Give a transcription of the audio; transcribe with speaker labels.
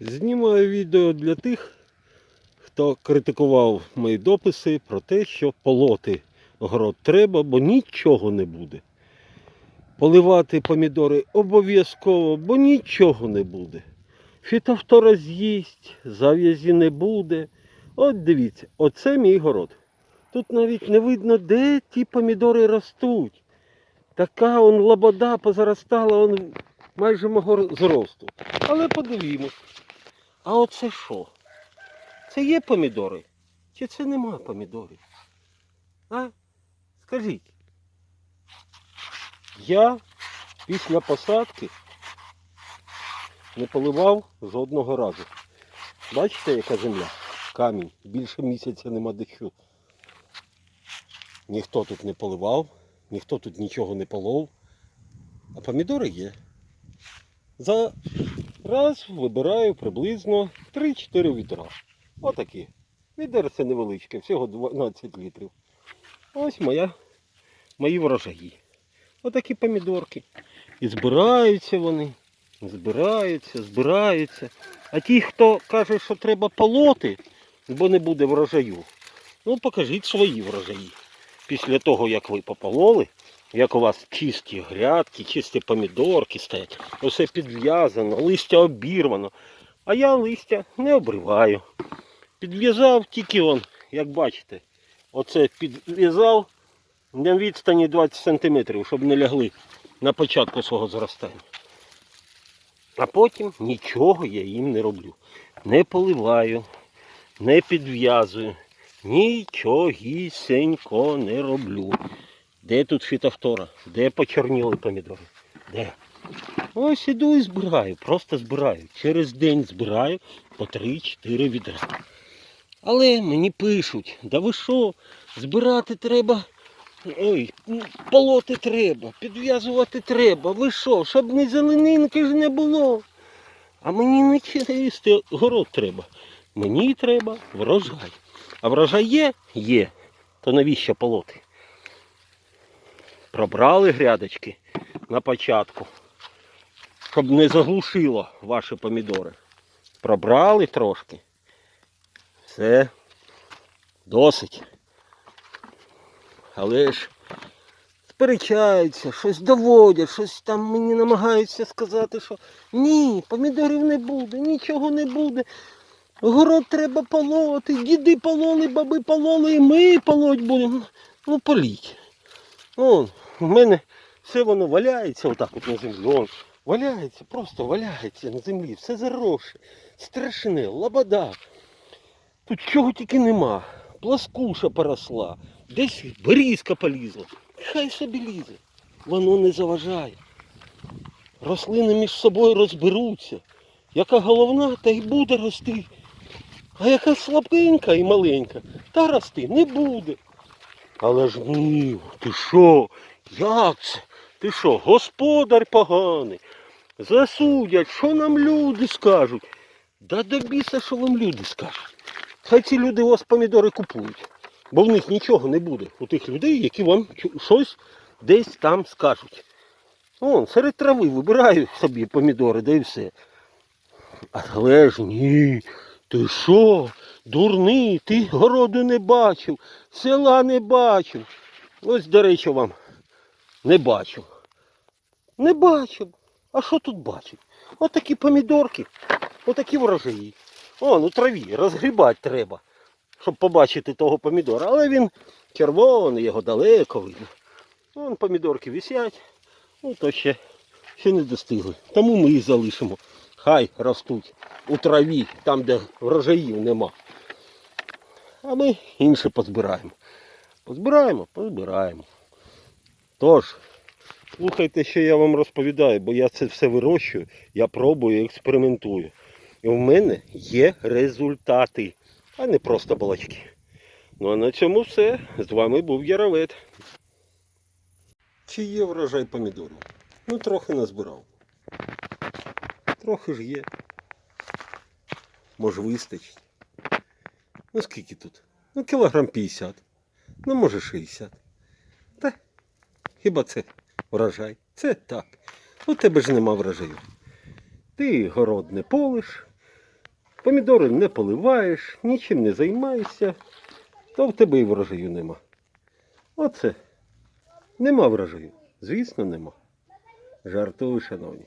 Speaker 1: Знімаю відео для тих, хто критикував мої дописи про те, що полоти город треба, бо нічого не буде. Поливати помідори обов'язково, бо нічого не буде. Фітофтора з'їсть, зав'язі не буде. От дивіться, оце мій город. Тут навіть не видно, де ті помідори ростуть. Така он лобода позаростала он майже мого зросту. Але подивімось. А оце що? Це є помідори? Чи це нема помідорів? А? Скажіть. Я після посадки не поливав жодного разу. Бачите, яка земля? Камінь. Більше місяця нема дощу. Ніхто тут не поливав, ніхто тут нічого не полов. А помідори є. За раз вибираю приблизно 3-4 відра. Отакі. Відерце невеличке, всього 12 літрів. Ось моя, мої врожаї. Отакі помідорки. І збираються вони. Збираються, збираються. А ті, хто каже, що треба полоти, бо не буде врожаю, ну покажіть свої врожаї. Після того, як ви попололи, як у вас чисті грядки, чисті помідорки стоять, усе підв'язано, листя обірвано. А я листя не обриваю. Підв'язав тільки он, як бачите, оце підв'язав на відстані 20 см, щоб не лягли на початку свого зростання. А потім нічого я їм не роблю. Не поливаю, не підв'язую, нічогісенько не роблю. Де тут фітофтора? Де почорніли помідори? Де? Ось іду і збираю, просто збираю. Через день збираю по 3-4 відра. Але мені пишуть, да ви що, збирати треба, ой, полоти треба, підв'язувати треба. Ви що, щоб не зеленинки ж не було. А мені не чисти город треба. Мені треба врожай. А врожай є? Є. То навіщо полоти? Пробрали грядочки на початку, щоб не заглушило ваші помідори. Пробрали трошки. Все. Досить. Але ж сперечаються, щось доводять, щось там мені намагаються сказати, що ні, помідорів не буде, нічого не буде. Город треба полоти, діди пололи, баби пололи, і ми полоть будемо. Ну, політь. Вон, у мене все воно валяється отак от на землі. Вон, валяється, просто валяється на землі. Все заросше, страшне, лобода. Тут чого тільки нема. Пласкуша поросла, десь берізка полізла. Хай собі лізе. Воно не заважає. Рослини між собою розберуться. Яка головна, та й буде рости. А яка слабенька і маленька, та рости не буде. Але ж ні, ти що? Як це? Ти що, господар поганий? Засудять, що нам люди скажуть? Да до біса, що вам люди скажуть. Хай ці люди у вас помідори купують. Бо в них нічого не буде. У тих людей, які вам щось десь там скажуть. Вон, серед трави вибираю собі помідори, да і все. Але ж ні. Ти що? Дурний, ти городу не бачив, села не бачив. Ось, до речі, вам не бачив. Не бачив. А що тут бачив? Отакі помідорки, отакі врожаї. Вон у траві розгрібати треба, щоб побачити того помідора. Але він червоний, його далеко видно. Вон помідорки висять, ну то ще, ще не достигли. Тому ми їх залишимо. Хай ростуть у траві, там, де врожаїв нема. А ми інше позбираємо. Позбираємо, позбираємо. Тож, слухайте, що я вам розповідаю, бо я це все вирощую, я пробую, експериментую. І в мене є результати, а не просто балачки. Ну а на цьому все. З вами був Яровет. Чи є врожай помідорів? Ну, трохи назбирав. Трохи ж є. Може вистачить. Ну скільки тут? Ну кілограм 50. Ну може 60. Хіба це врожай? Це так. У тебе ж нема врожаю. Ти город не полиш, помідори не поливаєш, нічим не займаєшся, то в тебе і врожаю нема. Оце. Нема врожаю. Звісно, нема. Жартую, шановні.